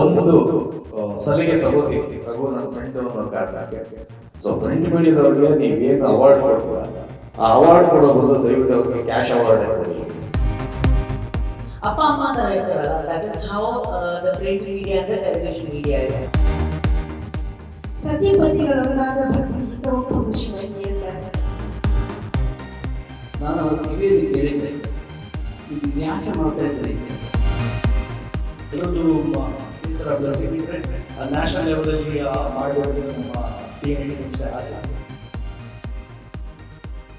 ಒಂದು ಸಲಿಗೆ ತಗೋತೀವಿ ರಘು ನನ್ನ ಫ್ರೆಂಡ್ ಅನ್ನೋ ಕಾರಣಕ್ಕೆ. ಸೊ ಫ್ರೆಂಡ್ ಮೀಡಿಯಾದವ್ರಿಗೆ ನೀವೇನು ಅವಾರ್ಡ್ ಕೊಡ್ತೀರ? ಆ ಅವಾರ್ಡ್ ಕೊಡೋ ಬದಲು ದಯವಿಟ್ಟು ಅವ್ರಿಗೆ ಕ್ಯಾಶ್ ಅವಾರ್ಡ್ ಕೊಡಿ. ಅಪ್ಪ ಅಮ್ಮ ಅಂತ ಹೇಳ್ತಾರಲ್ಲ that is how the print media ಅಂದ್ರೆ ಟೆಲಿವಿಷನ್ ಮೀಡಿಯಾ ಇದೆ ಸತಿಪತಿಗಳವರಾದ ಭಕ್ತಿ ಹಿತವಪ್ಪುದು ಶಿವನಿಗೆ ಎಂದರೆ ನಾನು ಅವ್ರ ಕಿವಿಯಲ್ಲಿ ಕೇಳಿದ್ದೆ. ಇದು ಯಾಕೆ ಮಾಡ್ತಾ ಇದ್ರಿ ಮ- ಈ ಥರ ಬ್ಲೆಸ್ಸಿಂಗ್ ಇದ್ರೆ ನ್ಯಾಷನಲ್ ಲೆವೆಲಲ್ಲಿ ಮಾಡುವುದು ನಮ್ಮ ಟಿ ಎನ್ ಡಿ ಸಂಸ್ಥೆ ಆಸೆ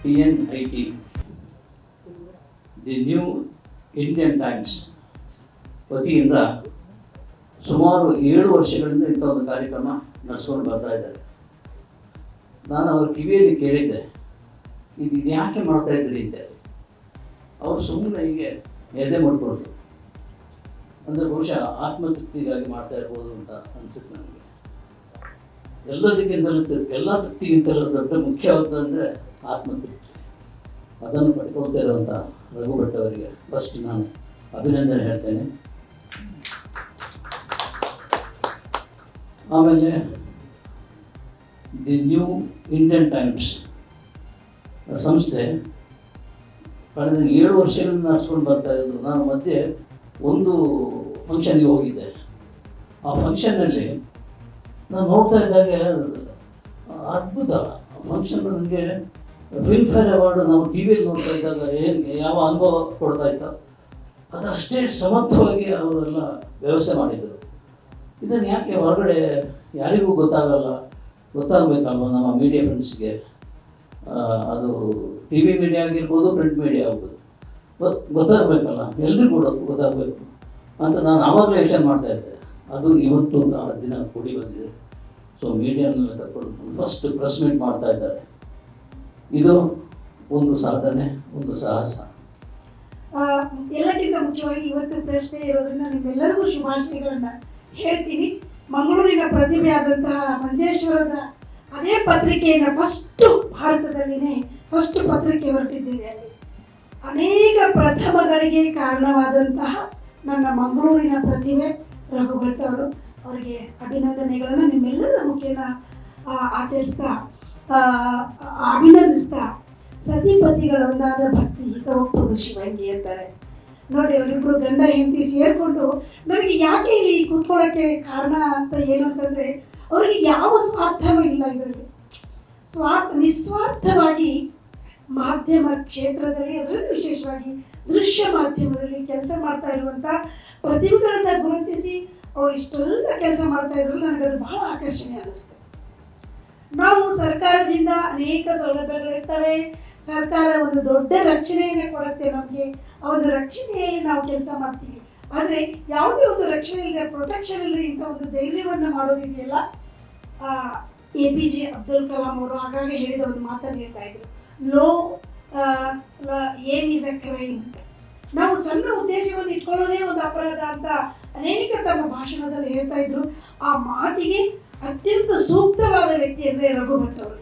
P N I T the New Indian Times ವತಿಯಿಂದ ಸುಮಾರು ಏಳು ವರ್ಷಗಳಿಂದ ಇಂಥ ಒಂದು ಕಾರ್ಯಕ್ರಮ ನಡೆಸ್ಕೊಂಡು ಬರ್ತಾ ಇದ್ದಾರೆ. ನಾನು ಅವ್ರ ಕಿವಿಯಲ್ಲಿ ಕೇಳಿದ್ದೆ ಇದು ಇದು ಯಾಕೆ ಮಾಡ್ತಾ ಇದ್ರಿ ಅಂತ. ಅವರು ಸುಮ್ಮನೆ ಹೀಗೆ ಎದೆ ಮಾಡ್ಕೊಂಡ್ರು ಅಂದರೆ ಬಹುಶಃ ಆತ್ಮತೃಪ್ತಿಗಾಗಿ ಮಾಡ್ತಾ ಇರ್ಬೋದು ಅಂತ ಅನಿಸುತ್ತೆ ನನಗೆ ಎಲ್ಲದಕ್ಕಿಂತಲೂ ಎಲ್ಲ ತೃಪ್ತಿಗಿಂತಲೂ ದೊಡ್ಡ ಮುಖ್ಯವಾದಂದರೆ ಆತ್ಮತೃಪ್ತಿ. ಅದನ್ನು ಪಡ್ಕೊಳ್ತಾ ಇರುವಂಥ ರಘು ಭಟ್ ಅವರಿಗೆ ಫಸ್ಟ್ ನಾನು ಅಭಿನಂದನೆ ಹೇಳ್ತೇನೆ. ಆಮೇಲೆ ದಿ ನ್ಯೂ ಇಂಡಿಯನ್ ಟೈಮ್ಸ್ ಸಂಸ್ಥೆ, ಕಳೆದ ಏಳು ವರ್ಷಗಳಿಂದ ನಡೆಸ್ಕೊಂಡು ಬರ್ತಾ ಇದ್ರು ನಾನು ಮಧ್ಯೆ ಒಂದು ಫಂಕ್ಷನ್ಗೆ ಹೋಗಿದ್ದೆ ಆ ಫಂಕ್ಷನ್ನಲ್ಲಿ ನಾನು ನೋಡ್ತಾ ಇದ್ದಾಗ ಅದ್ಭುತ. ಫಂಕ್ಷನ್ ನನಗೆ ಫಿಲ್ಮ್ಫೇರ್ ಅವಾರ್ಡ್ ನಾವು ಟಿ ವಿಯಲ್ಲಿ ನೋಡ್ತಾ ಇದ್ದಾಗ ಏನು ಯಾವ ಅನುಭವ ಕೊಡ್ತಾ ಇತ್ತು ಅಷ್ಟೇ ಸಮರ್ಥವಾಗಿ ಅವರೆಲ್ಲ ವ್ಯವಸ್ಥೆ ಮಾಡಿದರು. ಇದನ್ನು ಯಾಕೆ ಹೊರಗಡೆ ಯಾರಿಗೂ ಗೊತ್ತಾಗಲ್ಲ? ಗೊತ್ತಾಗಬೇಕಲ್ವ ನಮ್ಮ ಮೀಡಿಯಾ ಫ್ರೆಂಡ್ಸ್ಗೆ ಅದು ಟಿ ವಿ ಮೀಡಿಯಾ ಆಗಿರ್ಬೋದು ಪ್ರಿಂಟ್ ಮೀಡಿಯಾ ಆಗ್ಬೋದು ಗೊತ್ತಾಗಬೇಕಲ್ಲ? ಎಲ್ರಿಗೂ ಕೂಡ ಗೊತ್ತಾಗಬೇಕು. ಅಂತ ನಾನು ಆವಾಗಲೇ ಯೋಚನೆ ಮಾಡ್ತಾ ಇದ್ದೆ. ಅದು ಇವತ್ತು ಆ ದಿನ ಕೂಡಿ ಬಂದಿದೆ. ಸೊ ಮೀಡಿಯಾನೆಲ್ಲ ಕರ್ಕೊಂಡು ಫಸ್ಟ್ ಪ್ರೆಸ್ ಮೀಟ್ ಮಾಡ್ತಾ ಇದ್ದಾರೆ. ಇದು ಒಂದು ಸಾಧನೆ, ಒಂದು ಸಾಹಸ. ಎಲ್ಲಕ್ಕಿಂತ ಮುಖ್ಯವಾಗಿ ಇವತ್ತು ಪ್ರೆಸ್ ಡೇ ಇರೋದ್ರಿಂದ ನಿಮ್ಮೆಲ್ಲರಿಗೂ ಶುಭಾಶಯಗಳನ್ನು ಹೇಳ್ತೀನಿ. ಮಂಗಳೂರಿನ ಪ್ರತಿಭೆಯಾದಂತಹ ಮಂಜೇಶ್ವರದ ಅದೇ ಪತ್ರಿಕೆಯನ್ನು ಫಸ್ಟು ಭಾರತದಲ್ಲಿನೇ ಫಸ್ಟ್ ಪತ್ರಿಕೆ ಹೊರಟಿದ್ದಿದೆ ಅಲ್ಲಿ. ಅನೇಕ ಪ್ರಥಮಗಳಿಗೆ ಕಾರಣವಾದಂತಹ ನನ್ನ ಮಂಗಳೂರಿನ ಪ್ರತಿಭೆ ರಘುಭಟ್ ಅವರು ಅವರಿಗೆ ಅಭಿನಂದನೆಗಳನ್ನು ನಿಮ್ಮೆಲ್ಲರ ಮುಖೇನ ಆಚರಿಸ್ತಾ ಅಭಿನಂದಿಸ್ತಾ ಸತಿಪತಿಗಳೊಂದಾದ ಭಕ್ತಿ ಹಿತವಪ್ಪುದು ಶಿವಂಗಿ ಅಂತಾರೆ ನೋಡಿ ಅವರಿಬ್ಬರು ಗಂಡ ಹೆಂಡತಿ ಸೇರಿಕೊಂಡು ನನಗೆ ಯಾಕೆ ಇಲ್ಲಿ ಕೂತ್ಕೊಳ್ಳೋಕ್ಕೆ ಕಾರಣ ಅಂತ ಏನು ಅಂತಂದರೆ, ಅವರಿಗೆ ಯಾವ ಸ್ವಾರ್ಥವೂ ಇಲ್ಲ ಇದರಲ್ಲಿ. ಸ್ವಾರ್ಥ, ನಿಸ್ವಾರ್ಥವಾಗಿ ಮಾಧ್ಯಮ ಕ್ಷೇತ್ರದಲ್ಲಿ ಅದರಲ್ಲೂ ವಿಶೇಷವಾಗಿ ದೃಶ್ಯ ಮಾಧ್ಯಮದಲ್ಲಿ ಕೆಲಸ ಮಾಡ್ತಾ ಇರುವಂಥ ಪ್ರತಿಭೆಗಳನ್ನು ಗುರುತಿಸಿ ಅವ್ರು ಇಷ್ಟೆಲ್ಲ ಕೆಲಸ ಮಾಡ್ತಾ ಇದ್ರು ನನಗದು ಬಹಳ ಆಕರ್ಷಣೆ ಅನ್ನಿಸ್ತು. ನಾವು ಸರ್ಕಾರದಿಂದ ಅನೇಕ ಸೌಲಭ್ಯಗಳಿರ್ತವೆ. ಸರ್ಕಾರ ಒಂದು ದೊಡ್ಡ ರಕ್ಷಣೆಯನ್ನು ಕೊಡುತ್ತೆ ನಮಗೆ. ಆ ಒಂದು ರಕ್ಷಣೆಯಲ್ಲಿ ನಾವು ಕೆಲಸ ಮಾಡ್ತೀವಿ. ಆದರೆ ಯಾವುದೇ ಒಂದು ರಕ್ಷಣೆ ಇಲ್ಲದೆ ಪ್ರೊಟೆಕ್ಷನ್ ಇಲ್ಲದೆ ಇಂಥ ಒಂದು ಧೈರ್ಯವನ್ನು ಮಾಡೋದಿದೆಯಲ್ಲ A P J Abdul Kalam ಅವರು ಆಗಾಗ ಹೇಳಿದ ಒಂದು ಮಾತನ್ನು ಹೇಳ್ತಾ ಇದ್ರು. ಲೋ ಏನ್ ಈಸ್ ಅ ಕ್ರೈಮ್. ನಾವು ಸಣ್ಣ ಉದ್ದೇಶವನ್ನು ಇಟ್ಕೊಳ್ಳೋದೇ ಒಂದು ಅಪರಾಧ ಅಂತ ಅನೇಕ ತಮ್ಮ ಭಾಷಣದಲ್ಲಿ ಹೇಳ್ತಾ ಇದ್ರು. ಆ ಮಾತಿಗೆ ಅತ್ಯಂತ ಸೂಕ್ತವಾದ ವ್ಯಕ್ತಿ ಅಂದರೆ ರಘುಭಟ್ ಅವರು.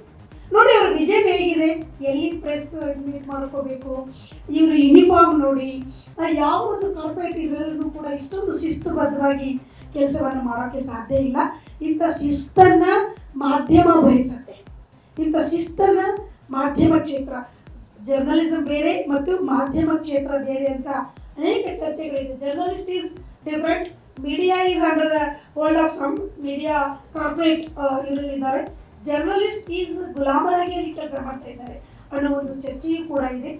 ನೋಡಿ, ಅವ್ರ ನಿಜ ಹೇಗಿದೆ? ಎಲ್ಲಿ ಪ್ರೆಸ್ ಮೀಟ್ ಮಾಡ್ಕೋಬೇಕು? ಇವ್ರ ಯೂನಿಫಾರ್ಮ್ ನೋಡಿ ಯಾವ ಒಂದು ಕಾರ್ಪೊರೇಟ್ ಇದರಲ್ಲೂ ಕೂಡ ಇಷ್ಟೊಂದು ಶಿಸ್ತುಬದ್ಧವಾಗಿ ಕೆಲಸವನ್ನು ಮಾಡೋಕ್ಕೆ ಸಾಧ್ಯ ಇಲ್ಲ. ಇಂಥ ಶಿಸ್ತನ್ನು ಮಾಧ್ಯಮ ವಹಿಸುತ್ತೆ. ಇಂಥ ಶಿಸ್ತನ್ನು ಮಾಧ್ಯಮ ಕ್ಷೇತ್ರ ಜರ್ನಲಿಸಮ್ ಬೇರೆ ಮತ್ತು ಮಾಧ್ಯಮ ಕ್ಷೇತ್ರ ಬೇರೆ ಅಂತ ಅನೇಕ ಚರ್ಚೆಗಳಿದೆ. Journalist is different media is under hold of some media corporate ಇವರಲ್ಲಿದ್ದಾರೆ journalist is ಗುಲಾಮರಾಗಿ ಅಲ್ಲಿ ಕೆಲಸ ಮಾಡ್ತಾ ಇದ್ದಾರೆ ಅನ್ನೋ ಒಂದು ಚರ್ಚೆಯೂ ಕೂಡ ಇದೆ.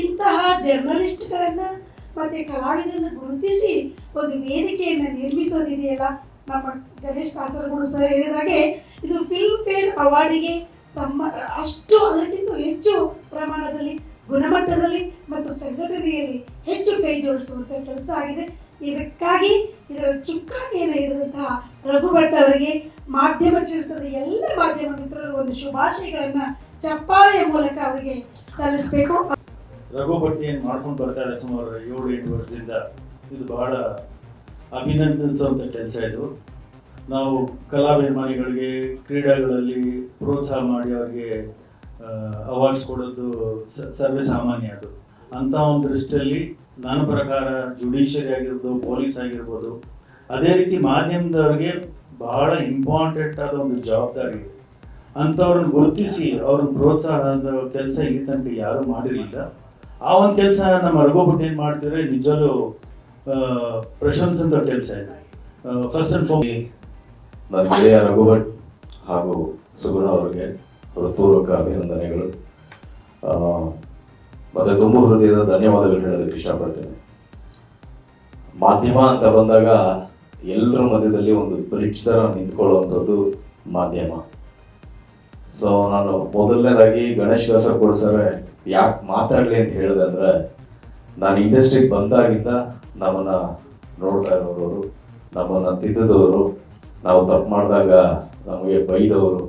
ಇಂತಹ ಜರ್ನಲಿಸ್ಟ್ಗಳನ್ನು ಮತ್ತು ಕಲಾವಿದರನ್ನು ಗುರುತಿಸಿ ಒಂದು ವೇದಿಕೆಯನ್ನು ನಿರ್ಮಿಸೋದಿದೆಯಲ್ಲ? ನಮ್ಮ ಗಣೇಶ್ ಕಾಸರಗೋಡು ಸರ್ ಹೇಳಿದಾಗೆ, ಇದು ಫಿಲ್ಮ್ ಫೇರ್ ಅವಾರ್ಡಿಗೆ ಸಮ್ಮ ಅಷ್ಟು ಅದಕ್ಕಿಂತ ಹೆಚ್ಚು ಪ್ರಮಾಣದಲ್ಲಿ, ಗುಣಮಟ್ಟದಲ್ಲಿ ಮತ್ತು ಸಂಘಟನೆಯಲ್ಲಿ ಹೆಚ್ಚು ಕೈ ಜೋಡಿಸುವಂಥ ಕೆಲಸ ಆಗಿದೆ. ಇದಕ್ಕಾಗಿ ಇದರ ಚುಕ್ಕಾಣಿಯನ್ನು ಹಿಡಿದಂತಹ ರಘು ಭಟ್ ಅವರಿಗೆ ಮಾಧ್ಯಮ ಚಿತ್ರದ ಎಲ್ಲ ಮಾಧ್ಯಮ ಮಿತ್ರರು ಒಂದು ಶುಭಾಶಯಗಳನ್ನು ಚಪ್ಪಾಳೆಯ ಮೂಲಕ ಅವರಿಗೆ ಸಲ್ಲಿಸಬೇಕು. ರಘು ಭಟ್ ಏನು ಮಾಡ್ಕೊಂಡು ಬರ್ತಾ ಇದೆ ಸುಮಾರು ಏಳು ಎಂಟು ವರ್ಷದಿಂದ, ಇದು ಬಹಳ ಅಭಿನಂದಿಸುವಂಥ ಕೆಲಸ ಇದು. ನಾವು ಕಲಾಭಿಮಾನಿಗಳಿಗೆ ಕ್ರೀಡೆಗಳಲ್ಲಿ ಪ್ರೋತ್ಸಾಹ ಮಾಡಿ ಅವರಿಗೆ ಅವಾರ್ಡ್ಸ್ ಕೊಡೋದು ಸರ್ವೇ ಸಾಮಾನ್ಯ ಅದು. ಅಂಥ ಒಂದು ದೃಷ್ಟಿಯಲ್ಲಿ ನನ್ನ ಪ್ರಕಾರ ಜುಡಿಷಿಯರಿ ಆಗಿರ್ಬೋದು ಪೊಲೀಸ್ ಆಗಿರ್ಬೋದು, ಅದೇ ರೀತಿ ಮಾಧ್ಯಮದವ್ರಿಗೆ ಬಹಳ ಇಂಪಾರ್ಟೆಂಟ್ ಆದ ಒಂದು ಜವಾಬ್ದಾರಿ ಇದೆ. ಅಂಥವ್ರನ್ನ ಗುರುತಿಸಿ ಅವ್ರನ್ನ ಪ್ರೋತ್ಸಾಹದ ಕೆಲಸ ಇಲ್ಲಿ ತನಕ ಯಾರೂ ಮಾಡಿರಲಿಲ್ಲ. ಆ ಒಂದು ಕೆಲಸ ನಮ್ಮ ರಘುಭಟ್ ಏನು ಮಾಡ್ತಿದ್ರೆ ನಿಜಲು ಪ್ರಶಂಸಂತ ಕೆಲಸ ಇದೆ. ಫಸ್ಟ್ ಅಂಡ್ ಫಾರ್ ನನ್ನ ಗೆಳೆಯ ರಘುಭಟ್ ಹಾಗೂ ಸುಗುಣ ಅವರಿಗೆ ಹೃತ್ಪೂರ್ವಕ ಅಭಿನಂದನೆಗಳು. ಮತ್ತು ತುಂಬ ಹೃದಯದ ಧನ್ಯವಾದಗಳು ಹೇಳೋದಕ್ಕೆ ಇಷ್ಟಪಡ್ತೇನೆ. ಮಾಧ್ಯಮ ಅಂತ ಬಂದಾಗ ಎಲ್ಲರ ಮಧ್ಯದಲ್ಲಿ ಒಂದು ಬ್ರಿಡ್ಜ್ ಥರ ನಿಂತ್ಕೊಳ್ಳುವಂಥದ್ದು ಮಾಧ್ಯಮ. ಸೊ ನಾನು ಮೊದಲನೇದಾಗಿ ಗಣೇಶ್ ಕಾಸರಗೋಡು ಸರ್ ಯಾಕೆ ಮಾತಾಡಲಿ ಅಂತ ಹೇಳಿದೆ ಅಂದರೆ, ನಾನು ಇಂಡಸ್ಟ್ರಿಗೆ ಬಂದಾಗಿಂದ ನಮ್ಮನ್ನು ನೋಡ್ತಾ ಇರೋರು ನಮ್ಮನ್ನು ತಿದ್ದದವರು ನಾವು ತಪ್ಪು ಮಾಡಿದಾಗ ನಮಗೆ ಬೈದವರು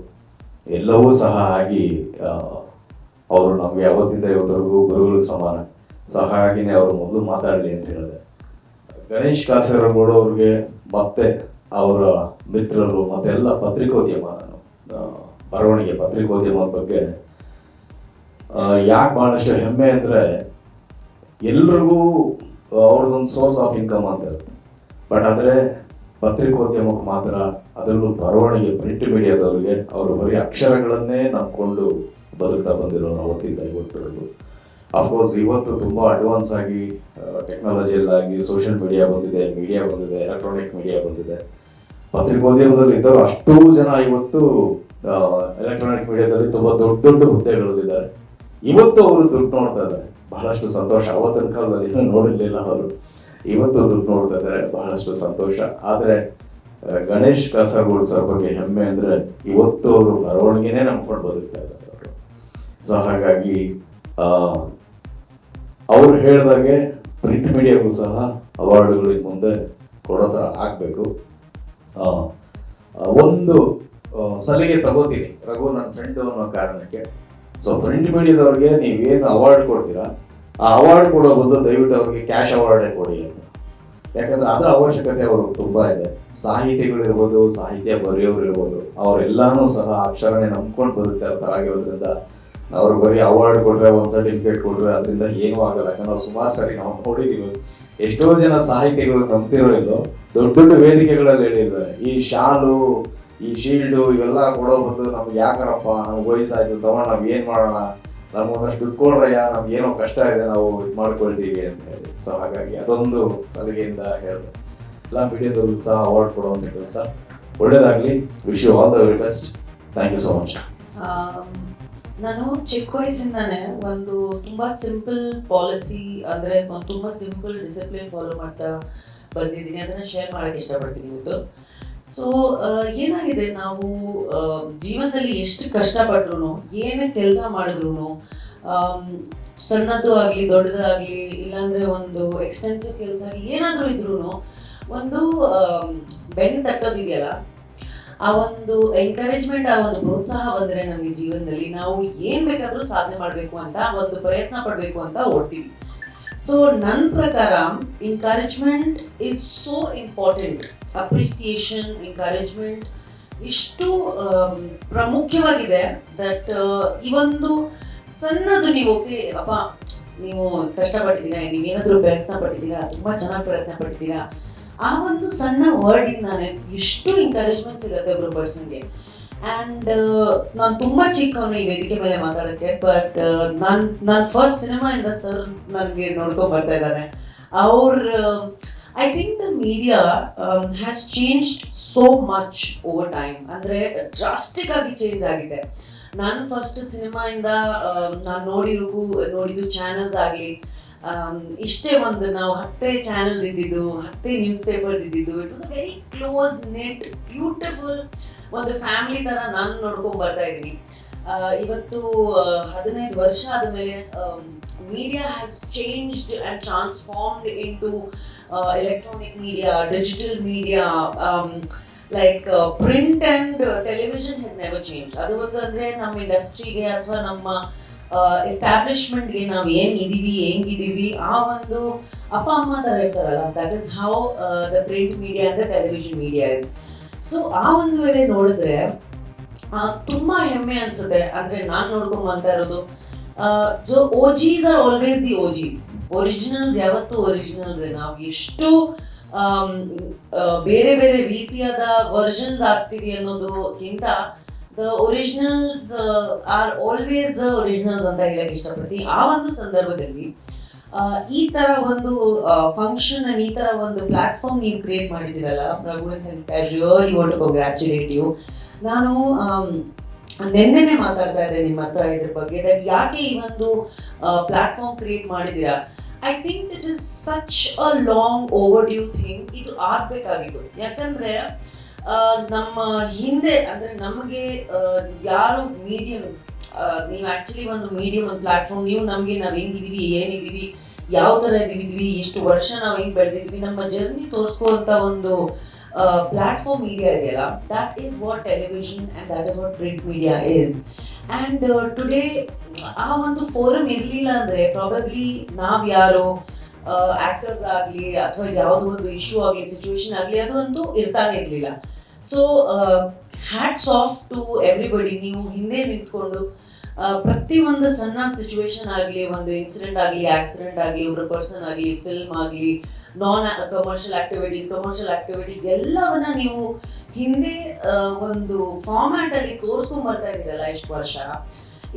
ಎಲ್ಲವೂ ಸಹ ಆಗಿ ಅವರು ನಮಗೆ ಯಾವತ್ತಿಂದ ಇವತ್ತರೆಗೂ ಗುರುಗಳ ಸಮಾನ. ಸಹ ಆಗಿನೇ ಅವರು ಮೊದಲು ಮಾತಾಡಲಿ ಅಂತ ಹೇಳಿದೆ. ಗಣೇಶ್ ಕಾಸರಗೋಡು ಅವ್ರಿಗೆ ಮತ್ತೆ ಅವರ ಮಿತ್ರರು ಮತ್ತೆಲ್ಲ ಪತ್ರಿಕೋದ್ಯಮ ಬರವಣಿಗೆ ಪತ್ರಿಕೋದ್ಯಮದ ಬಗ್ಗೆ ಯಾಕೆ ಬಹಳಷ್ಟು ಹೆಮ್ಮೆ ಅಂದರೆ ಎಲ್ರಿಗೂ ಅವ್ರದ್ದೊಂದು ಸೋರ್ಸ್ ಆಫ್ ಇನ್ಕಮ್ ಅಂತ ಇರುತ್ತೆ. ಬಟ್ ಆದರೆ ಪತ್ರಿಕೋದ್ಯಮಕ್ಕೆ ಮಾತ್ರ ಅದರಲ್ಲೂ ಬರವಣಿಗೆ ಪ್ರಿಂಟ್ ಮೀಡಿಯಾದವ್ರಿಗೆ ಅವರು ಬರೀ ಅಕ್ಷರಗಳನ್ನೇ ನಂಬ್ಕೊಂಡು ಬದುಕ್ತಾ ಬಂದಿರೋರು ಅವತ್ತಿಂದ ಇವತ್ತರಲ್ಲೂ ಅಫ್ಕೋರ್ಸ್ ಇವತ್ತು ತುಂಬ ಅಡ್ವಾನ್ಸ್ ಆಗಿ ಟೆಕ್ನಾಲಜಿಯಲ್ಲಾಗಿ ಸೋಷಿಯಲ್ ಮೀಡಿಯಾ ಬಂದಿದೆ ಮೀಡಿಯಾ ಬಂದಿದೆ ಎಲೆಕ್ಟ್ರಾನಿಕ್ ಮೀಡಿಯಾ ಬಂದಿದೆ. ಪತ್ರಿಕೋದ್ಯಮದಲ್ಲಿ ಇದ್ದವರು ಅಷ್ಟೂ ಜನ ಇವತ್ತು ಎಲೆಕ್ಟ್ರಾನಿಕ್ ಮೀಡಿಯಾದಲ್ಲಿ ತುಂಬ ದೊಡ್ಡ ದೊಡ್ಡ ಹುದ್ದೆಗಳಲ್ಲಿದ್ದಾರೆ. ಇವತ್ತು ಅವರು ದುಡ್ಡು ನೋಡ್ತಾ ಇದ್ದಾರೆ. ಬಹಳಷ್ಟು ಸಂತೋಷ. ಅವತ್ತಿನ ಕಾಲದಲ್ಲಿ ಇನ್ನೂ ನೋಡಿರ್ಲಿಲ್ಲ ಅವರು. ಇವತ್ತು ಅದ್ರ ಬಹಳಷ್ಟು ಸಂತೋಷ. ಆದರೆ ಗಣೇಶ್ ಕಾಸರಗೋಡ್ ಸರ್ ಬಗ್ಗೆ ಹೆಮ್ಮೆ ಅಂದರೆ ಇವತ್ತು ಅವರು ಬರವಣಿಗೆನೇ ನಂಬ್ಕೊಂಡು ಬದುಕ್ತಾ ಇದ್ದಾರೆ ಅವರು. ಸೊ ಹಾಗಾಗಿ ಅವರು ಹೇಳಿದಾಗೆ ಪ್ರಿಂಟ್ ಮೀಡಿಯಾಗೂ ಸಹ ಅವಾರ್ಡ್ಗಳು ಇನ್ನು ಮುಂದೆ ಕೊಡೋ ಥರ ಆಗಬೇಕು. ಒಂದು ಸಲಿಗೆ ತಗೋತೀನಿ ರಘು ನನ್ನ ಫ್ರೆಂಡು ಅನ್ನೋ ಕಾರಣಕ್ಕೆ. ಸೊ ಪ್ರಿಂಟ್ ಮೀಡಿಯಾದವ್ರಿಗೆ ನೀವೇನು ಅವಾರ್ಡ್ ಕೊಡ್ತೀರಾ? ಆ ಅವಾರ್ಡ್ ಕೊಡೋ ಬದಲು ದಯವಿಟ್ಟು ಅವ್ರಿಗೆ ಕ್ಯಾಶ್ ಅವಾರ್ಡೇ ಕೊಡಿ ಅಂತ. ಯಾಕಂದ್ರೆ ಅದರ ಅವಶ್ಯಕತೆ ಅವ್ರಿಗೆ ತುಂಬಾ ಇದೆ. ಸಾಹಿತಿಗಳಿರ್ಬೋದು ಸಾಹಿತ್ಯ ಬರೆಯೋರು ಇರ್ಬೋದು, ಅವರೆಲ್ಲಾನು ಸಹ ಅಕ್ಷರನೇ ನಂಬ್ಕೊಂಡು ಬದುಕ್ತಾ ಇರ್ತಾರೆ. ಆಗಿರೋದ್ರಿಂದ ಅವ್ರು ಬರೀ ಅವಾರ್ಡ್ ಕೊಟ್ರೆ ಒಂದು ಸರ್ಟಿಫಿಕೇಟ್ ಕೊಟ್ರೆ ಅದರಿಂದ ಏನೂ ಆಗಲ್ಲ. ಯಾಕಂದ್ರೆ ನಾವು ಸುಮಾರು ಸರಿ ನಾವು ನೋಡಿದೀವಿ ಎಷ್ಟೋ ಜನ ಸಾಹಿತಿಗಳು ನಂಬ್ತಿರೋ ದೊಡ್ಡ ದೊಡ್ಡ ವೇದಿಕೆಗಳಲ್ಲಿ ಹೇಳಿದ್ದಾರೆ. ಈ ಶಾಲು, ಈ ಶೀಲ್ಡು ಇವೆಲ್ಲ ಕೊಡೋ ಬಂದು ನಮ್ಗೆ ಯಾಕರಪ್ಪ? ನಮ್ಗೆ ವಯಸ್ಸಾಯ್ತು, ತಗೊಂಡು ನಾವು ಏನು ಮಾಡೋಣ? ನಮ್ಗೊಂದಷ್ಟು ದುಡ್ಡು ಕೊಡ್ರಯ್ಯ ನಮ್ಗೆ ಏನೋ ಕಷ್ಟ ಇದೆ, ನಾವು ಇದು ಮಾಡ್ಕೊಳ್ತೀವಿ ಅಂತ ಹೇಳಿ. ಸೊ ಹಾಗಾಗಿ ಅದೊಂದು ಸಲಿಗೆಯಿಂದ ಹೇಳಿದೆ. ಎಲ್ಲ ಮೀಡಿಯಾದವ್ರಿಗೂ ಸಹ ಅವಾರ್ಡ್ ಕೊಡುವಂತ ಕೆಲಸ ಒಳ್ಳೇದಾಗಲಿ. Wish you all the very best thank you so much ನಾನು ಚಿಕ್ಕ ವಯಸ್ಸಿಂದಾನೆ ಒಂದು ತುಂಬಾ ಸಿಂಪಲ್ ಪಾಲಿಸಿ ಅಂದ್ರೆ ಒಂದು ತುಂಬಾ ಸಿಂಪಲ್ ಡಿಸಿಪ್ಲಿನ್ ಫಾಲೋ ಮಾಡ್ತಾ ಬಂದಿದ್ದೀನಿ. ಅದನ್ನ ಶೇರ್ ಮಾಡಕ್ಕೆ ಇಷ್ಟಪಡ್ತೀನಿ ಇವತ್ತು. ಸೊ ಏನಾಗಿದೆ ನಾವು ಜೀವನದಲ್ಲಿ ಎಷ್ಟು ಕಷ್ಟಪಟ್ರು ಏನೇ ಕೆಲಸ ಮಾಡಿದ್ರು ಸಣ್ಣದ್ದು ಆಗಲಿ, ದೊಡ್ಡದಾಗಲಿ, ಇಲ್ಲಾಂದ್ರೆ ಒಂದು ಎಕ್ಸ್ಟೆನ್ಸಿವ್ ಕೆಲಸ ಏನಾದರೂ ಇದ್ರೂ ಒಂದು ಬೆನ್ ಬೆನ್ನು ತಟ್ಟೋದಿದೆಯಲ್ಲ, ಆ ಒಂದು ಎನ್ಕರೇಜ್ಮೆಂಟ್ ಆ ಒಂದು ಪ್ರೋತ್ಸಾಹ ಬಂದರೆ ನಮಗೆ ಜೀವನದಲ್ಲಿ ನಾವು ಏನ್ ಬೇಕಾದ್ರೂ ಸಾಧನೆ ಮಾಡಬೇಕು ಅಂತ, ಒಂದು ಪ್ರಯತ್ನ ಪಡಬೇಕು ಅಂತ ಓಡ್ತೀವಿ. ಸೊ ನನ್ನ ಪ್ರಕಾರ encouragement is so important appreciation encouragement ಇಷ್ಟು ಆಮ್, ಪ್ರಾಮುಖ್ಯವಾಗಿದೆ ದಟ್ ಈ ಒಂದು ಸಣ್ಣದು ನೀವು ಓಕೆ ಅಪ್ಪ ನೀವು ಕಷ್ಟಪಟ್ಟಿದ್ದೀರಾ ನೀವೇನಾದ್ರೂ ಪ್ರಯತ್ನ ಪಟ್ಟಿದ್ದೀರಾ ತುಂಬ ಚೆನ್ನಾಗಿ ಪ್ರಯತ್ನ ಪಟ್ಟಿದ್ದೀರಾ ಆ ಒಂದು ಸಣ್ಣ ವರ್ಡಿಂದಾನೆ ಎಷ್ಟು ಎನ್ಕರೇಜ್ಮೆಂಟ್ ಸಿಗುತ್ತೆ ಒಬ್ಬರು ಪರ್ಸನ್ಗೆ ಆ್ಯಂಡ್ ನಾನು ತುಂಬ ಚಿಕ್ಕವನು ಈ ವೇದಿಕೆ ಮೇಲೆ ಮಾತಾಡೋಕ್ಕೆ ಬಟ್ ನಾನು ನಾನು ಫಸ್ಟ್ ಸಿನಿಮಾಯಿಂದ ಸರ್ ನನಗೆ ನೋಡ್ಕೊಂಡು ಬರ್ತಾ ಇದ್ದಾರೆ. ಅವ್ರ I think the media has changed so much over time ಅಂದರೆ ಡ್ರಾಸ್ಟಿಕ್ ಆಗಿ ಚೇಂಜ್ ಆಗಿದೆ. ನಾನು ಫಸ್ಟ್ ಸಿನಿಮಾಯಿಂದ ನಾನು ನೋಡಿರು ನೋಡಿದ್ದು ಚಾನಲ್ಸ್ ಆಗಲಿ ಇಷ್ಟೇ ಒಂದು ನಾವು ಹತ್ತೇ ಚಾನಲ್ಸ್ ಇದ್ದಿದ್ದು, ಹತ್ತೇ ನ್ಯೂಸ್ ಪೇಪರ್ಸ್ ಇದ್ದಿದ್ದು it was very close knit beautiful ಒಂದು ಫ್ಯಾಮಿಲಿ ಥರ ನಾನು ನೋಡ್ಕೊಂಡ್ ಬರ್ತಾ ಇದ್ದೀನಿ. ಇವತ್ತು ಹದಿನೈದು ವರ್ಷ ಆದಮೇಲೆ media has changed and transformed into electronic media digital media like print and television has never change ಅದು ಒಂದು ಅಂದರೆ ನಮ್ಮ ಇಂಡಸ್ಟ್ರಿಗೆ ಅಥವಾ ನಮ್ಮ ಎಸ್ಟಾಬ್ಲಿಷ್ಮೆಂಟ್ಗೆ ನಾವು ಏನು ಇದೀವಿ, ಹೆಂಗಿದೀವಿ, ಆ ಒಂದು ಅಪ್ಪ, ಅಮ್ಮ ಥರ ಇರ್ತಾರಲ್ಲ. That is how the print media and the television media is so ಆ ಒಂದು ವೇಳೆ ನೋಡಿದ್ರೆ ತುಂಬಾ ಹೆಮ್ಮೆ ಅನ್ಸುತ್ತೆ. ಅಂದ್ರೆ ನಾನು ನೋಡ್ಕೊಂಡ್ ಬಂತಾ ಇರೋದು. So OGs are always the OGs originals ಯಾವತ್ತೂ ಒರಿಜಿನಲ್ಸ್ ನಾವು ಎಷ್ಟು ಬೇರೆ ಬೇರೆ ರೀತಿಯಾದ ವರ್ಷನ್ಸ್ ಆಗ್ತೀವಿ ಅನ್ನೋದಕ್ಕಿಂತ the originals are always the originals ಅಂತ ಹೇಳಕ್ ಇಷ್ಟಪಡ್ತೀನಿ. ಆ ಒಂದು ಸಂದರ್ಭದಲ್ಲಿ ಈ ತರ ಒಂದು ಫಂಕ್ಷನ್ ಈ ತರ ಒಂದು ಪ್ಲಾಟ್ಫಾರ್ಮ್ ನೀವು create ಮಾಡಿದಿರಲ್ಲ Raghuvan Sangeetha really want to congratulate you ನಾನು ನಿನ್ನೆ ನೆನ್ನೆನೆ ಮಾತಾಡ್ತಾ ಇದ್ದೆ ನಿಮ್ಮ ಹತ್ರ ಇದ್ರ ಬಗ್ಗೆ. ದಟ್ ಯಾಕೆ ಈ ಒಂದು ಪ್ಲಾಟ್ಫಾರ್ಮ್ ಕ್ರಿಯೇಟ್ ಮಾಡಿದ್ದೀರಾ? I think it is such a long overdue thing ಇದು ಆಗ್ಬೇಕಾಗಿತ್ತು. ಯಾಕಂದ್ರೆ ನಮ್ಮ ಹಿಂದೆ, ಅಂದ್ರೆ ನಮಗೆ ಯಾರು ಮೀಡಿಯಮ್ಸ್ ನೀವು ಆಕ್ಚುಲಿ ಒಂದು ಮೀಡಿಯಮ್ ಒಂದು ಪ್ಲಾಟ್ಫಾರ್ಮ್ ನೀವು ನಮಗೆ ನಾವು ಹೆಂಗಿದೀವಿ ಏನಿದೀವಿ ಯಾವ ಥರ ಇದೀವಿ ಎಷ್ಟು ವರ್ಷ ನಾವು ಹೆಂಗ್ ಬೆಳೆದಿದ್ವಿ, ನಮ್ಮ ಜರ್ನಿ ತೋರಿಸ್ಕೊಳ್ಳುವಂಥ ಒಂದು ಪ್ಲಾಟ್ಫಾರ್ಮ್ ಮೀಡಿಯಾ ಇದೆಯಲ್ಲ is is what television that is what what print media is and today ಆ ಒಂದು ಫೋರಮ್ ಇರಲಿಲ್ಲ ಅಂದರೆ ಪ್ರಾಬಬ್ಲಿ ನಾವು ಯಾರು ಆ್ಯಕ್ಟರ್ಸ್ ಆಗಲಿ ಅಥವಾ ಯಾವುದೋ ಒಂದು ಇಶ್ಯೂ ಆಗಲಿ ಸಿಚುವೇಶನ್ ಆಗಲಿ ಅದೊಂದು ಇರ್ತಾನೆ ಇರಲಿಲ್ಲ. So hats off to everybody ನೀವು ಹಿಂದೆ ನಿಂತ್ಕೊಂಡು ಪ್ರತಿ ಪ್ರತಿಯೊಂದು ಸಣ್ಣ ಸಿಚುವೇಶನ್ ಆಗಲಿ, ಒಂದು ಇನ್ಸಿಡೆಂಟ್ ಆಗಲಿ ಆಕ್ಸಿಡೆಂಟ್ ಆಗಲಿ ಒಬ್ಬರ ಪರ್ಸನ್ ಆಗಲಿ ಫಿಲ್ಮ್ ಆಗಲಿ non commercial activities commercial activities ಎಲ್ಲವನ್ನ ನೀವು ಹಿಂದೆ ಒಂದು ಫಾರ್ಮ್ಯಾಟ್ ಅಲ್ಲಿ ತೋರಿಸ್ಕೊಂಡ್ ಬರ್ತಾ ಇದ್ದೀರಲ್ಲ ಇಷ್ಟು ವರ್ಷ.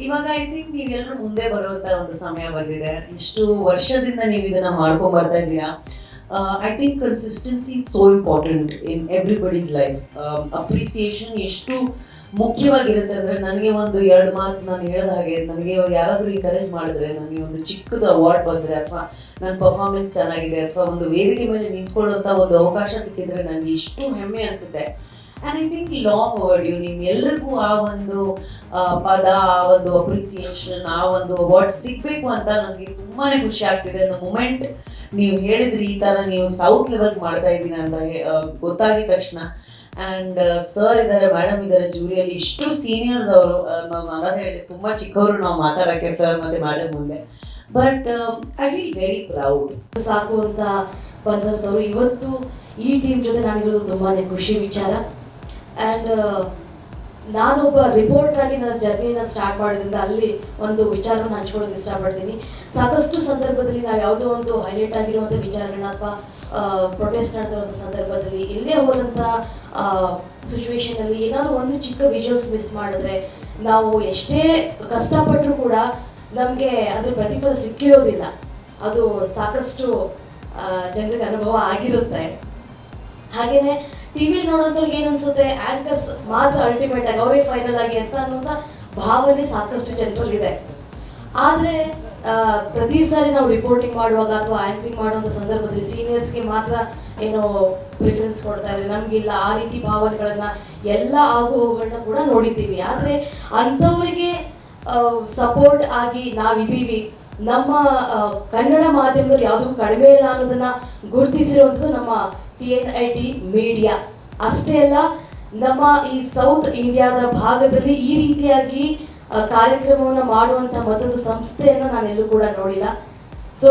ಇವಾಗ ಐ ಥಿಂಕ್ ನೀವೆಲ್ಲರೂ ಮುಂದೆ ಬರುವಂತ ಒಂದು ಸಮಯ ಬಂದಿದೆ. ಇಷ್ಟು ವರ್ಷದಿಂದ ನೀವು ಇದನ್ನ ಮಾಡ್ಕೊಂಡ್ ಬರ್ತಾ ಇದ್ದೀರಾ? I think consistency so important in everybody's life appreciation ಎಷ್ಟು ಮುಖ್ಯವಾಗಿರುತ್ತೆ ಅಂದ್ರೆ ನನಗೆ ಒಂದು ಎರಡು ಮಾತು ನಾನು ಹೇಳಿದ ಹಾಗೆ ನನಗೆ ಇವಾಗ ಯಾರಾದರೂ ಎನ್ಕರೇಜ್ ಮಾಡಿದ್ರೆ ನನಗೆ ಒಂದು ಚಿಕ್ಕದು ಅವಾರ್ಡ್ ಬಂದರೆ ಅಥವಾ ನನ್ನ ಪರ್ಫಾರ್ಮೆನ್ಸ್ ಚೆನ್ನಾಗಿದೆ ಅಥವಾ ಒಂದು ವೇದಿಕೆ ಮೇಲೆ ನಿಂತ್ಕೊಳ್ಳುವಂಥ ಒಂದು ಅವಕಾಶ ಸಿಕ್ಕಿದ್ರೆ ನನಗೆ ಇಷ್ಟು ಹೆಮ್ಮೆ ಅನಿಸುತ್ತೆ. And I think long word you ನಿಮ್ಮೆಲ್ಲರಿಗೂ ಆ ಒಂದು ಪದ, ಆ ಒಂದು ಅಪ್ರಿಸಿಯೇಷನ್ ಆ ಒಂದು ಅವಾರ್ಡ್ ಸಿಗಬೇಕು ಅಂತ ನನಗೆ ತುಂಬಾ ಖುಷಿ ಆಗ್ತಿದೆ. ಅನ್ನೋ ಮೂಮೆಂಟ್ ನೀವು ಹೇಳಿದ್ರಿ ಈ ಥರ ನೀವು ಸೌತ್ ಲೆವೆಲ್ ಮಾಡ್ತಾ ಇದ್ದೀನಿ ಅಂತ ಗೊತ್ತಾಗಿದ ತಕ್ಷಣ ಆ್ಯಂಡ್ ಸರ್ ಇದ್ದಾರೆ ಮೇಡಮ್ ಇದ್ದಾರೆ, ಜೂರಿಯಲ್ಲಿ ಇಷ್ಟು ಸೀನಿಯರ್ಸ್ ಅವರು ನಾವು ನಾನು ಹೇಳಿದೆ ತುಂಬ ಚಿಕ್ಕವರು ನಾವು ಮಾತಾಡೋಕ್ಕೆ ಸರ್ ಮತ್ತು ಮೇಡಮ್ ಮುಂದೆ. But I feel very proud ಸಾಕು ಅಂತ ಬಂದಂಥವ್ರು ಇವತ್ತು ಈ ಟೀಮ್ ಜೊತೆ ನಾನಿರೋದು ತುಂಬಾ ಖುಷಿ, ವಿಚಾರ. ಆ್ಯಂಡ್ ನಾನೊಬ್ಬ ರಿಪೋರ್ಟರ್ ಆಗಿ ನನ್ನ ಜರ್ನಿನ ಸ್ಟಾರ್ಟ್ ಮಾಡೋದ್ರಿಂದ ಅಲ್ಲಿ ಒಂದು ವಿಚಾರವನ್ನು ಹಂಚ್ಕೊಳ್ಳೋಕೆ ಇಷ್ಟಪಡ್ತೀನಿ. ಸಾಕಷ್ಟು ಸಂದರ್ಭದಲ್ಲಿ ನಾವು ಯಾವುದೋ ಒಂದು ಹೈಲೈಟ್ ಆಗಿರುವಂಥ ವಿಚಾರಗಳನ್ನ ಅಥವಾ ಪ್ರೊಟೆಸ್ಟ್ ನಡೆದಿರುವಂಥ ಸಂದರ್ಭದಲ್ಲಿ ಎಲ್ಲೇ ಹೋದಂಥ ಸಿಚುವೇಶನಲ್ಲಿ ಏನಾದರೂ ಒಂದು ಚಿಕ್ಕ ವಿಜುವಲ್ಸ್ ಮಿಸ್ ಮಾಡಿದ್ರೆ ನಾವು ಎಷ್ಟೇ ಕಷ್ಟಪಟ್ಟರೂ ಕೂಡ ನಮಗೆ ಅದ್ರ ಪ್ರತಿಫಲ ಸಿಕ್ಕಿರೋದಿಲ್ಲ. ಅದು ಸಾಕಷ್ಟು ಜನರಿಗೆ ಅನುಭವ ಆಗಿರುತ್ತೆ. ಹಾಗೇನೆ ಟಿವಿಲಿ ನೋಡೋಂಥವ್ರಿಗೆ ಏನು ಅನ್ಸುತ್ತೆ? ಆಂಕರ್ಸ್ ಮಾತ್ರ ಅಲ್ಟಿಮೇಟ್ ಆಗಿ ಅವರೇ ಫೈನಲ್ ಆಗಿ ಅಂತ ಅನ್ನೋಂಥ ಭಾವನೆ ಸಾಕಷ್ಟು ಜನರಲ್ಲಿದೆ ಆದರೆ ಪ್ರತಿ ಸಾರಿ ನಾವು ರಿಪೋರ್ಟಿಂಗ್ ಮಾಡುವಾಗ ಅಥವಾ ಆ್ಯಂಕರಿಂಗ್ ಮಾಡುವಂಥ ಸಂದರ್ಭದಲ್ಲಿ ಸೀನಿಯರ್ಸ್ಗೆ ಮಾತ್ರ ಏನೋ ಪ್ರಿಫರೆನ್ಸ್ ಕೊಡ್ತಾ ಇದ್ದಾರೆ. ನಮಗಿಲ್ಲ ಆ ರೀತಿ ಭಾವನೆಗಳನ್ನ ಎಲ್ಲ ಆಗು ಹೋಗುಗಳನ್ನ ಕೂಡ ನೋಡಿದ್ದೀವಿ. ಆದರೆ ಅಂಥವರಿಗೆ ಸಪೋರ್ಟ್ ಆಗಿ ನಾವಿದ್ದೀವಿ. ನಮ್ಮ ಕನ್ನಡ ಮಾಧ್ಯಮದವ್ರು ಯಾವುದಕ್ಕೂ ಕಡಿಮೆ ಇಲ್ಲ ಅನ್ನೋದನ್ನ ಗುರುತಿಸಿರುವಂಥದ್ದು ನಮ್ಮ T N I T media ಅಷ್ಟೇ ಅಲ್ಲ, ನಮ್ಮ ಈ ಸೌತ್ ಇಂಡಿಯಾದ ಭಾಗದಲ್ಲಿ ಈ ರೀತಿಯಾಗಿ ಕಾರ್ಯಕ್ರಮವನ್ನು ಮಾಡುವಂಥ ಮತ್ತೊಂದು ಸಂಸ್ಥೆಯನ್ನು ನಾನೆಲ್ಲೂ ಕೂಡ ನೋಡಿಲ್ಲ. ಸೊ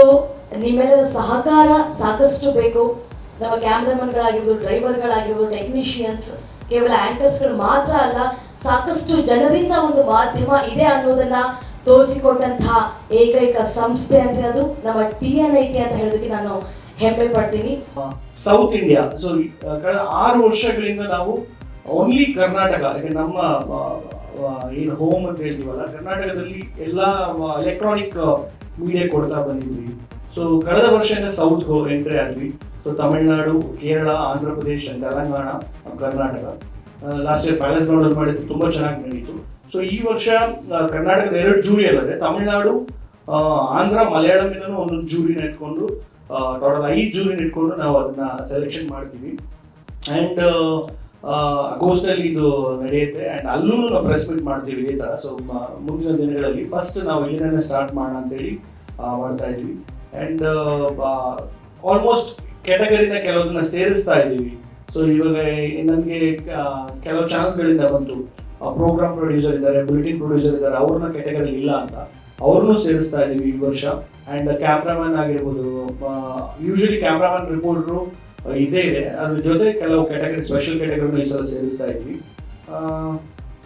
ನಿಮ್ಮೆಲ್ಲರ ಸಹಕಾರ ಸಾಕಷ್ಟು ಬೇಕು. ನಮ್ಮ ಕ್ಯಾಮ್ರಾಮನ್ಗಳಾಗಿರ್ಬೋದು, ಡ್ರೈವರ್ಗಳಾಗಿರ್ಬೋದು, ಟೆಕ್ನಿಷಿಯನ್ಸ್, ಕೇವಲ ಆ್ಯಂಕರ್ಸ್ಗಳು ಮಾತ್ರ ಅಲ್ಲ, ಸಾಕಷ್ಟು ಜನರಿಂದ ಒಂದು ಮಾಧ್ಯಮ ಇದೆ ಅನ್ನೋದನ್ನ ತೋರಿಸಿಕೊಟ್ಟಂತಹ ಏಕೈಕ ಸಂಸ್ಥೆ ಅಂದರೆ ಅದು ನಮ್ಮ ಟಿ ಎನ್ ಐ ಟಿ ಅಂತ ಹೇಳೋದಕ್ಕೆ ನಾನು ಹೆಮ್ಮೆ ಪಡ್ತೀನಿ ಸೌತ್ ಇಂಡಿಯಾ ಸೊ ಕಳೆದ ಆರು ವರ್ಷಗಳಿಂದ ನಾವು ಓನ್ಲಿ ಕರ್ನಾಟಕ ಈಗ ನಮ್ಮ ಏನು ಹೋಮ್ ಅಂತ ಹೇಳ್ತೀವಲ್ಲ, ಕರ್ನಾಟಕದಲ್ಲಿ ಎಲ್ಲ ಎಲೆಕ್ಟ್ರಾನಿಕ್ ಮೀಡಿಯಾ ಕೊಡ್ತಾ ಬಂದಿದ್ವಿ. ಸೊ ಕಳೆದ ವರ್ಷದಿಂದ ಸೌತ್ ಗೋ ಎಂಟ್ರಿ ಆದ್ವಿ. So Tamil Nadu, Kerala, Andhra Pradesh, Telangana, Karnataka. Last year palace ground ಮಾಡಿದ್ರು ತುಂಬಾ ಚೆನ್ನಾಗಿ ನಡೀತು. ಸೊ ಈ ವರ್ಷ ಕರ್ನಾಟಕದ ಎರಡು ಜೂರಿ ಅಲ್ಲದೆ ತಮಿಳುನಾಡು ಆಂಧ್ರ ಆಂಧ್ರ, ಮಲಯಾಳಂ ಒಂದೊಂದು ಜೂರಿನ ಇಟ್ಕೊಂಡು ಟೋಟಲ್ ಐದು ಜೂರಿನ ಇಟ್ಕೊಂಡು ನಾವು ಅದನ್ನ ಸೆಲೆಕ್ಷನ್ ಮಾಡ್ತೀವಿ. ಆ್ಯಂಡ್ ಅಲ್ಲಿ ಇದು ನಡೆಯುತ್ತೆ. ಆ್ಯಂಡ್ ಅಲ್ಲೂ ನಾವು ಪ್ರೆಸ್ ಮೀಟ್ ಮಾಡ್ತೀವಿ ಈ ಥರ ಸೊ ಮುಂದಿನ ದಿನಗಳಲ್ಲಿ ಫಸ್ಟ್ ನಾವು ಇಲ್ಲಿಂದನೇ ಸ್ಟಾರ್ಟ್ ಮಾಡೋಣ ಅಂತೇಳಿ ಮಾಡ್ತಾ ಇದ್ದೀವಿ. ಆ್ಯಂಡ್ ಆಲ್ಮೋಸ್ಟ್ ಕೆಟಗರಿನ ಕೆಲವೊಂದನ್ನ ಸೇರಿಸ್ತಾ ಇದ್ದೀವಿ. ಸೊ ಇವಾಗ ನನಗೆ ಕೆಲವು ಚಾನ್ಸ್ಗಳಿಂದ ಬಂತು ಪ್ರೋಗ್ರಾಮ್ ಪ್ರೊಡ್ಯೂಸರ್ ಇದ್ದಾರೆ ಬುಲೆಟಿನ್ ಪ್ರೊಡ್ಯೂಸರ್ ಇದ್ದಾರೆ, ಅವ್ರನ್ನ ಕ್ಯಾಟಗರಿ ಇಲ್ಲ ಅಂತ. ಅವ್ರನ್ನೂ ಸೇರಿಸ್ತಾ ಇದ್ದೀವಿ ಈ ವರ್ಷ. ಆ್ಯಂಡ್ ಕ್ಯಾಮ್ರಾಮನ್ ಆಗಿರ್ಬೋದು ಯೂಶಲಿ ಕ್ಯಾಮ್ರಾಮನ್ ರಿಪೋರ್ಟ್ರು ಇದೇ ಇದೆ. ಅದ್ರ ಜೊತೆ ಕೆಲವು ಕ್ಯಾಟಗರಿ ಸ್ಪೆಷಲ್ ಕ್ಯಾಟಗರಿನ ಈ ಸಲ ಸೇರಿಸ್ತಾ ಇದ್ವಿ.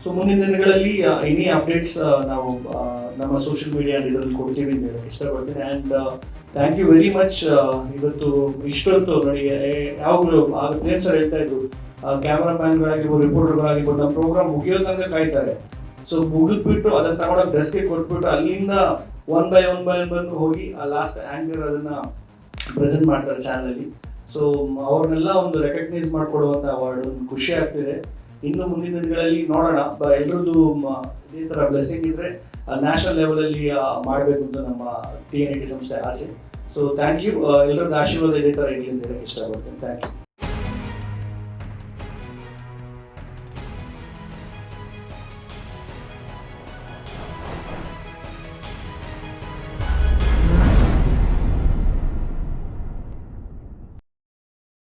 ಸೊ ಮುಂದಿನ ದಿನಗಳಲ್ಲಿ ಎನಿ ಅಪ್ಡೇಟ್ಸ್ ನಾವು ನಮ್ಮ ಸೋಷಿಯಲ್ ಮೀಡಿಯಾ ಇದರಲ್ಲಿ ಕೊಡ್ತೀವಿ ಅಂತ ಹೇಳಕ್ಕೆ ಇಷ್ಟಪಡ್ತೀನಿ. And thank you very much ಇವತ್ತು ಇಷ್ಟೊತ್ತು ನೋಡಿ ಯಾವಾಗಲೂ ಸರ್ ಹೇಳ್ತಾ ಇದ್ರು. ಕ್ಯಾಮ್ರಾಮ್ಯಾನ್ಗಳಾಗಿರ್ಬೋದು ರಿಪೋರ್ಟರ್ಗಳಾಗಿರ್ಬೋದು ನಮ್ಮ ಪ್ರೋಗ್ರಾಮ್ ಮುಗಿಯೋ ತನಕ ಕಾಯ್ತಾರೆ. ಸೊ ಮುಗಿದ್ಬಿಟ್ಟು ಅದನ್ನ ತಗೊಂಡೋಗಿ ಡ್ರೆಸ್ಗೆ ಕೊಟ್ಬಿಟ್ಟು ಅಲ್ಲಿಂದ one by one by one ಬಂದು ಹೋಗಿ ಆ ಲಾಸ್ಟ್ ಆ್ಯಂಕರ್ ಅದನ್ನ ಪ್ರೆಸೆಂಟ್ ಮಾಡ್ತಾರೆ ಚಾನಲಲ್ಲಿ ಸೊ ಅವ್ರನ್ನೆಲ್ಲ ಒಂದು ರೆಕಗ್ನೈಸ್ ಮಾಡ್ಕೊಡುವಂಥ ಅವಾರ್ಡ್ ಒಂದು ಖುಷಿ ಆಗ್ತಿದೆ. ಇನ್ನು ಮುಂದಿನ ದಿನಗಳಲ್ಲಿ ನೋಡೋಣ. ಎಲ್ರದ್ದು ಇದೇ ಥರ ಬ್ಲೆಸ್ಸಿಂಗ್ ಇದ್ರೆ ನ್ಯಾಷನಲ್ ಲೆವೆಲಲ್ಲಿ ಮಾಡಬೇಕು ಅಂತ ನಮ್ಮ ಟಿ ಎನ್ ಐ ಟಿ ಸಂಸ್ಥೆ ಆಸೆ. ಸೊ ಥ್ಯಾಂಕ್ ಯು ಎಲ್ಲರದ್ದು ಆಶೀರ್ವಾದ ಇದೇ ಥರ ಇರಲಿ ಅಂತ ಹೇಳಕ್ಕೆ ಇಷ್ಟಪಡ್ತೀನಿ. Thank you